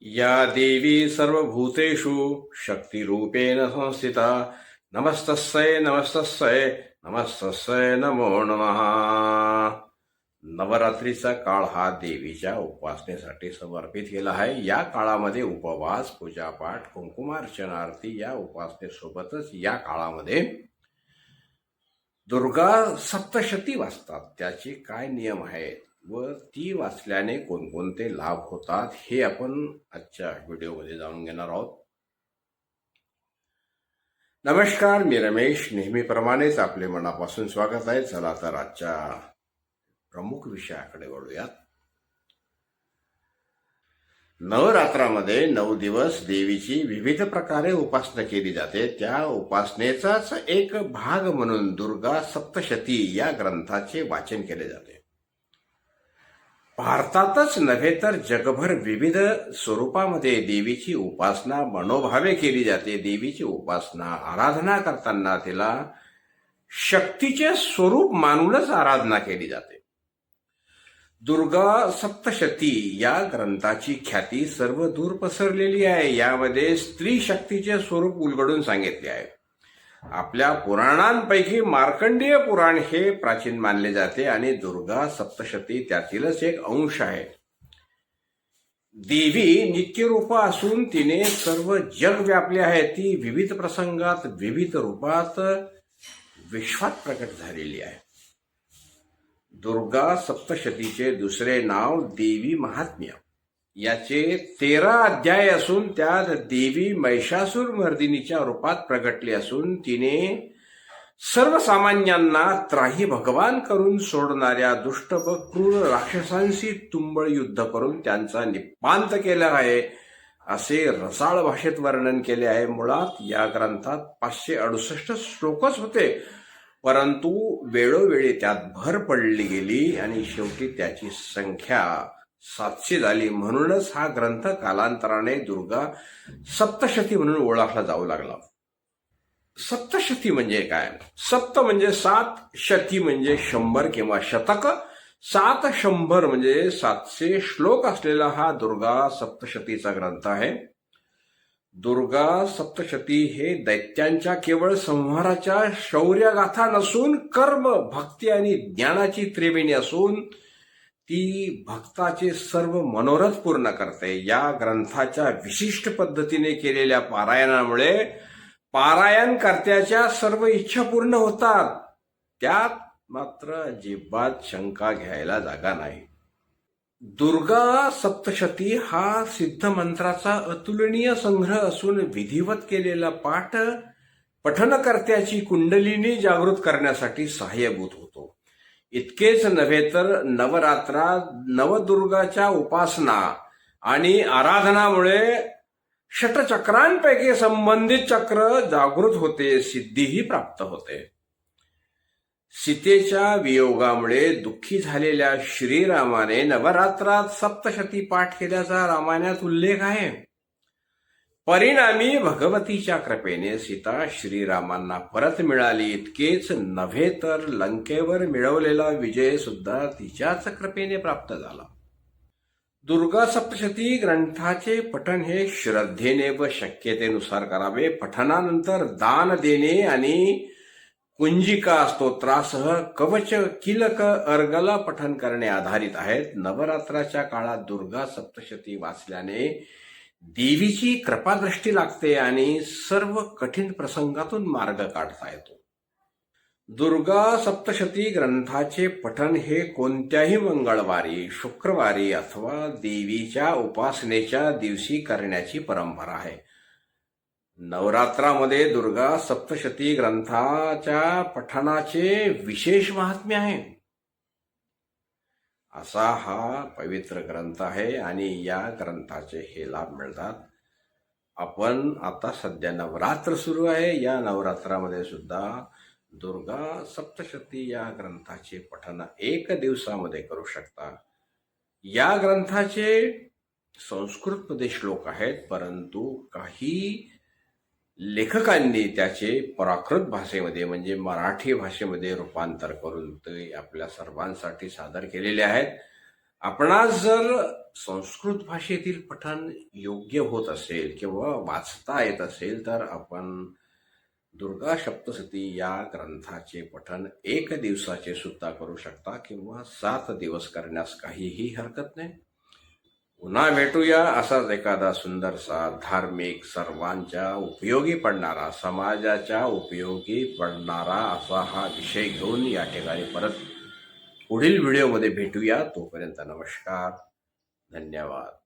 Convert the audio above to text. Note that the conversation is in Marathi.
या देवी सर्वभूतेषु शक्तिरूपेण संस्थिता। नमस्तस्यै नमस्तस्यै नमस्तस्यै नमो नमः। नवरात्रीचा काळ हा देवीच्या उपासनेसाठी समर्पित केला आहे. या काळामध्ये उपवास पूजापाठ कुंकुमार्चना आरती या उपासनेसोबतच या काळामध्ये दुर्गा सप्तशती वाचतात त्याचे काय नियम आहेत? व ती वाचल्याने कोणकोणते लाभ होतात हे आपण आजच्या व्हिडिओमध्ये जाणून घेणार आहोत. नमस्कार मी रमेश. नेहमीप्रमाणेच आपले मनापासून स्वागत आहे. चला तर आजच्या प्रमुख विषयाकडे वळूयात. नवरात्रामध्ये नऊ दिवस देवीची विविध प्रकारे उपासना केली जाते. त्या उपासनेचाच एक भाग म्हणून दुर्गा सप्तशती या ग्रंथाचे वाचन केले जाते. भारतातच नव्हे तर जगभर विविध स्वरूपामध्ये देवीची उपासना मनोभावे केली जाते. देवीची उपासना आराधना करताना तिला शक्तीचे स्वरूप मानूनच आराधना केली जाते. दुर्गा सप्तशती या ग्रंथाची ख्याती सर्व दूर पसरलेली आहे. यामध्ये स्त्री शक्तीचे स्वरूप उलगडून सांगितले आहे. आपल्या पुराणांपैकी मार्कंडेय पुराण हे प्राचीन मानले जाते आणि दुर्गा सप्तशती त्यातीलच एक अंश आहे. देवी नित्यरूप असून तिने सर्व जग व्यापले आहे. ती विविध प्रसंगात विविध रूपात विश्वात प्रकट झालेली आहे. दुर्गा सप्तशतीचे दुसरे नाव देवी महात्म्य. याचे तेरा अध्याय असून त्यात देवी महिषासूर मर्दिनीच्या रूपात प्रगटली असून तिने सर्वसामान्यांना त्राही भगवान करून सोडणाऱ्या दुष्ट व क्रूर राक्षसांशी तुंबळ युद्ध करून त्यांचा निपांत केला आहे असे रसाळ भाषेत वर्णन केले आहे. मुळात या ग्रंथात पाचशे अडुसष्ट श्लोकच होते परंतु वेळोवेळी त्यात भर पडली गेली आणि शेवटी त्याची संख्या सातशे झाली. म्हणूनच हा ग्रंथ कालांतराने दुर्गा सप्तशती म्हणून ओळखला जाऊ लागला. सप्तशती म्हणजे काय? सप्त म्हणजे सात शती म्हणजे शंभर किंवा शतक. सात शंभर म्हणजे सातशे श्लोक असलेला हा दुर्गा सप्तशतीचा ग्रंथ आहे. दुर्गा सप्तशती हे दैत्यांच्या केवळ संहाराच्या शौर्यगाथा नसून कर्म भक्ती आणि ज्ञानाची त्रिवेणी असून ती भक्ताचे सर्व मनोरथ पूर्ण करते. या ग्रंथाच्या विशिष्ट पद्धतीने केलेल्या पारायणामुळे पारायणकर्त्याच्या सर्व इच्छा पूर्ण होतात. त्यात मात्र अजिबात शंका घ्यायला जागा नाही. दुर्गा सप्तशती हा सिद्ध मंत्राचा अतुलनीय संग्रह असून विधिवत केलेला पाठ पठनकर्त्याची कुंडलिनी जागृत करण्यासाठी सहाय्यभूत होतो. इतकेच नव्हे तर नवरात्रात नवदुर्गाच्या उपासना आणि आराधनामुळे षटचक्रांपैकी संबंधित चक्र जागृत होते सिद्धीही प्राप्त होते. सीतेच्या वियोगामुळे दुःखी झालेल्या श्रीरामाने नवरात्रात सप्तशती पाठ केल्याचा रामायणात उल्लेख आहे. परिणामी भगवतीच्या कृपेने सीता श्रीरामांना परत मिळाली. इतकेच नव्हे तर लंकेवर मिळवलेला विजय सुद्धा तिच्याच कृपेने प्राप्त झाला. दुर्गा सप्तशती ग्रंथाचे पठन हे श्रद्धेने व शक्यतेनुसार करावे. पठनानंतर दान देणे आणि कुंजिका स्तोत्रासह कवच किलक अर्गला पठन करणे आधारित आहेत. नवरात्राच्या काळात दुर्गा सप्तशती वाचल्याने देवीची कृपादृष्टी लागते आणि सर्व कठीण प्रसंगातून मार्ग काढता येतो. दुर्गा सप्तशती ग्रंथाचे पठन हे कोणत्याही मंगळवारी शुक्रवारी अथवा देवीच्या उपासनेच्या दिवशी करण्याची परंपरा आहे. नवरात्रामध्ये दुर्गा सप्तशती ग्रंथाच्या पठणाचे विशेष महात्म्य आहे. असा हा पवित्र ग्रंथ आहे आणि या ग्रंथाचे हे लाभ मिळतात. आपण आता सध्या नवरात्र सुरू आहे. या नवरात्रामध्ये सुद्धा दुर्गा सप्तशती या ग्रंथाचे पठन एक दिवसामध्ये करू शकता. या ग्रंथाचे संस्कृतमध्ये श्लोक आहेत परंतु काही लेखकांनी त्याचे प्राकृत भाषेमध्ये म्हणजे मराठी भाषेमध्ये रूपांतर करून ते आपल्या सर्वांसाठी सादर केलेले आहेत. आपणास जर संस्कृत भाषेतील पठण योग्य होत असेल किंवा वाचता येत असेल तर आपण दुर्गा सप्तसती या ग्रंथाचे पठण एक दिवसाचे सुद्धा करू शकता किंवा सात दिवस करण्यास काहीही हरकत नाही. पुन्हा भेटूया असाच एखादा सुंदरसा धार्मिक सर्वांच्या उपयोगी पडणारा समाजाच्या उपयोगी पडणारा असा हा विषय घेऊन या ठिकाणी परत पुढील व्हिडिओमध्ये भेटूया. तोपर्यंत नमस्कार. धन्यवाद.